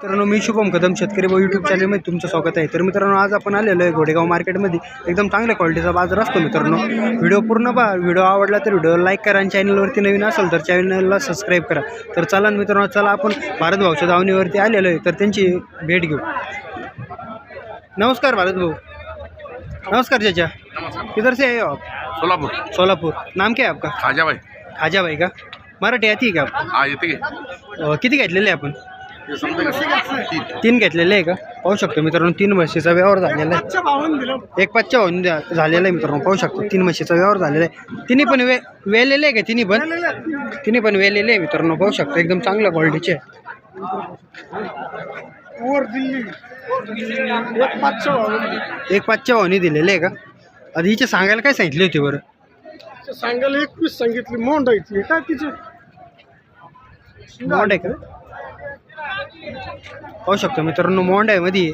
मित्रांनो मी शुभम कदम शेतकरी व यूट्यूब चॅनलमध्ये तुमचं स्वागत आहे. तर मित्रांनो आज आपण आलेलो आहे घोडेगाव मार्केटमध्ये. एकदम चांगल्या क्वालिटीचा बाजार असतो मित्रांनो. व्हिडिओ पूर्ण पहा. व्हिडिओ आवडला तर व्हिडिओ लाईक करा आणि चॅनलवरती नवीन असेल तर चॅनलला सबस्क्राईब करा. तर चला मित्रांनो चला आपण भारत भाऊच्या दावणीवरती आलेलो आहे. तर त्यांची भेट घेऊ. नमस्कार भारत भाऊ. नमस्कार चाचा. किधर से आए हो आप? सोलापूर. सोलापुर. नाम क्या है आपका? खाजा भाई खाजा भाई का? मराठी आती आहे का? आपको येते की. अं, किती घेतलेले आहे आपण? तीन. तीन घेतलेले आहे का? पाहू शकतो मित्रांनो तीन म्हशीचा व्यवहार झालेला आहे. एक पच्चा होऊन झालेला आहे मित्रांनो पाहू शकतो. तीन म्हशीचा व्यवहार झालेला आहे. तिन्ही पण वे वेलेले आहे का तिन्ही पण? तिन्ही पण वेलेले आहे मित्रांनो पाहू शकतो. एकदम चांगल्या क्वालिटीचे एक पाचच्या वाहनी दिलेले आहे का? आधी हिचे सांगायला काय सांगितली होती बरं? सांगायला एकवीस सांगितली मोंड आहे काय तिचे? मोंड आहे का? पाहू शकतो मित्रांनो मोंड आहे मध्ये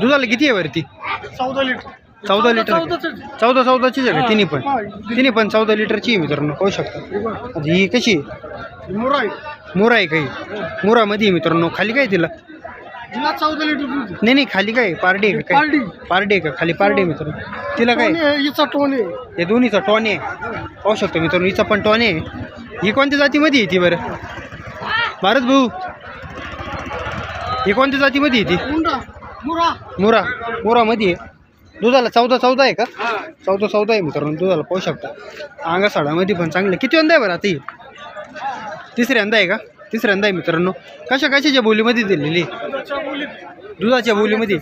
दुधाला किती आहे वरती? चौदा लिटर. चौदा लिटर चौदाच. चौदा चौदाचीच आहे. का? तिन्ही पण. तिन्ही पण चौदा लिटरची आहे मित्रांनो पाहू शकता. ही कशी आहे? मुरा आहे. मुरा आहे काही मुरामध्ये आहे मित्रांनो. खाली काय तिला? चौदा लिटर दूध आहे. नाही नाही खाली काय पारडी आहे का? काय? पारडी. आहे का? खाली पारडी आहे मित्रांनो. तिला काय? टोनी आहे, हिचा टोन आहे. हे दोन्हीचा टॉन आहे. पाहू शकतो मित्रांनो हिचा पण टॉन आहे. ही कोणत्या जातीमध्ये आहे ती बरं? भारत भाऊ. ही कोणत्या जातीमध्ये आहे ती? मुंडा. मुरा. मुरा. मुरामध्ये आहे. दुधाला चौदा चौदा आहे का? चौदा चौदा आहे मित्रांनो दुधाला पाहू शकता. अंगा साडामध्ये पण चांगलं. किती वंदा आहे बरं आता ही? तिसऱ्यांदा आहे का? तिसऱ्यांदा आहे मित्रांनो. कशा कशाच्या बोलीमध्ये दिलेली दुधाच्या बोलीमध्ये.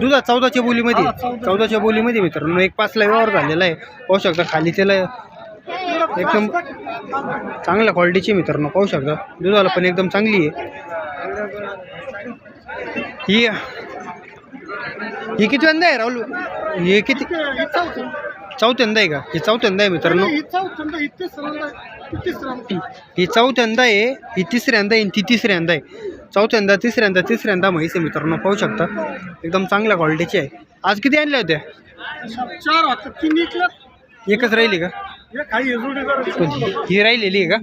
दुधा चौदाच्या बोलीमध्ये. चौदाच्या बोलीमध्ये मित्रांनो एक पाचला व्यवहार झालेला आहे. पाहू शकता खाली त्याला एकदम चांगल्या क्वालिटीची मित्रांनो पाहू शकता. दुधाला पण एकदम चांगली आहे. ही ही किती वंदा आहे राहुल? ही किती. चौथ्यांदा आहे का? ही चौथ्यांदा आहे मित्रांनो. ही चौथ्यांदा आहे. ही तिसऱ्यांदा. आहे ती तिसऱ्यांदा आहे. चौथ्यांदा तिसऱ्यांदा तिसऱ्यांदा म्हैस आहे मित्रांनो पाहू शकता. एकदम चांगल्या क्वालिटीची आहे. आज किती आणल्या होत्या? चार एकच राहिली का? ही राहिलेली आहे का?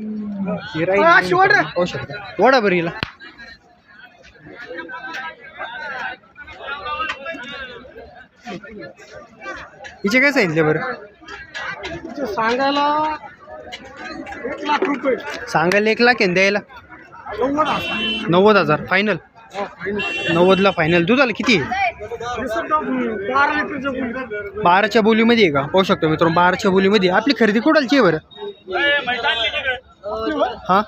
ही. राहिली वडा. मित्रांनो, पाहू शकता. वडा बरं हिचे काय सांगितले बरं? सांगायला एक लाख रुपये. सांगायला एक लाख आहे आणि द्यायला? नव्वद हजार. फायनल हा, फायनल. नव्वदला फायनल दुधाला किती? बाराच्या बोलीमध्ये आहे का? पाहू शकतो मित्रांनो बाराच्या बोलीमध्ये. आपली खरेदी कुठालची आहे बरं? हां?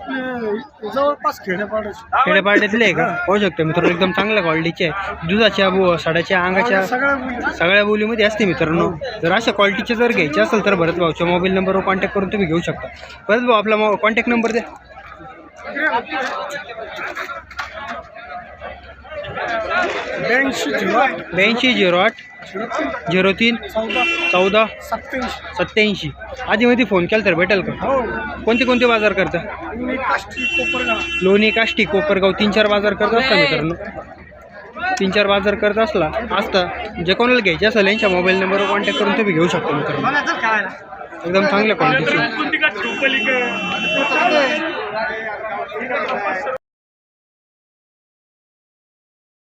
आपले जवळपास खेड्यापाड्याचे खेड्यापाड्यातले आहे का? पाहू शकतो. मित्रांनो एकदम चांगल्या क्वालिटीचे आहे. दुधाच्या बो साडाच्या अंगाच्या सगळ्या बोली. सगळ्या बोलीमध्ये असते मित्रांनो. जर अशा क्वालिटीचे जर घ्यायचे असेल तर भरत भाऊच्या मोबाईल नंबरवर कॉन्टॅक्ट करून तुम्ही घेऊ शकता. भरत भाऊ आपला कॉन्टॅक्ट नंबर द्या. ब्याऐंशी झिरो आठ. ब्याऐंशी झिरो आठ. झिरो तीन. झिरो तीन चौदा. चौदा सत्याऐंशी सत्याऐंशी आधीमध्ये फोन केला तर भेटेल का? हो. कोणते कोणते बाजार करता? मी काष्टी कोपरगाव. लोणी काष्टी कोपरगाव तीन चार बाजार करत असता मित्रांनो. तीन चार बाजार करत असला असता जे कोणाला घ्यायचे असेल यांच्या मोबाईल नंबरवर कॉन्टॅक्ट करून तुम्ही घेऊ शकता मित्रांनो. एकदम चांगल्या क्वालिटीची